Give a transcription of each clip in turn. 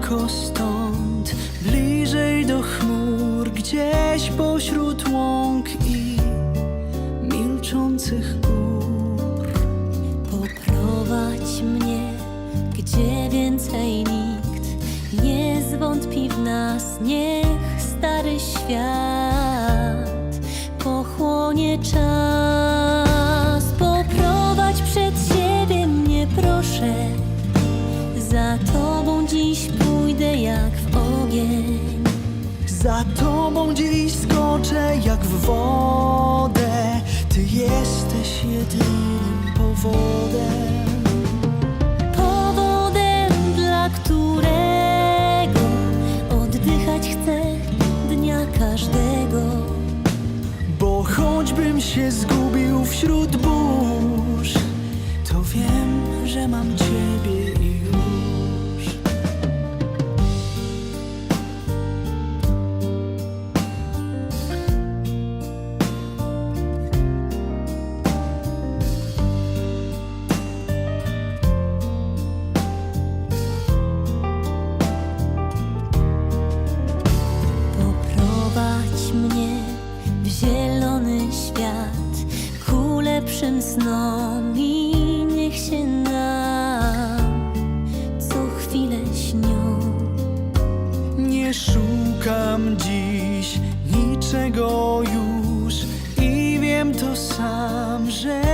daleko stąd, bliżej do chmur, gdzieś pośród łąk i milczących gór. Poprowadź mnie, gdzie więcej nikt nie zwątpi w nas. Niech stary świat pochłonie czas. Poprowadź przed siebie mnie, proszę. Za tobą dziś jak w ogień. Za tobą dziś skoczę jak w wodę, ty jesteś jedynym powodem. powodem, dla którego oddychać chcę dnia każdego. Bo choćbym się zgubił wśród burz, to wiem, że mam ciebie lepszym snom i niech się nam co chwilę śnią. Nie szukam dziś niczego już i wiem to sam, że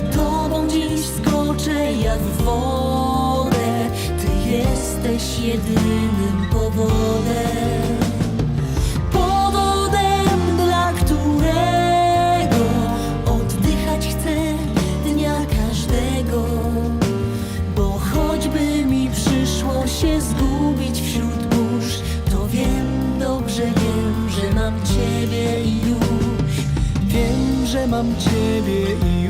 Tobą dziś skoczę jak w wodę. Ty jesteś jedynym powodem. Powodem, dla którego oddychać chcę dnia każdego. Bo choćby mi przyszło się zgubić wśród burz, to wiem, dobrze wiem, że mam Ciebie i już. Wiem, że mam Ciebie i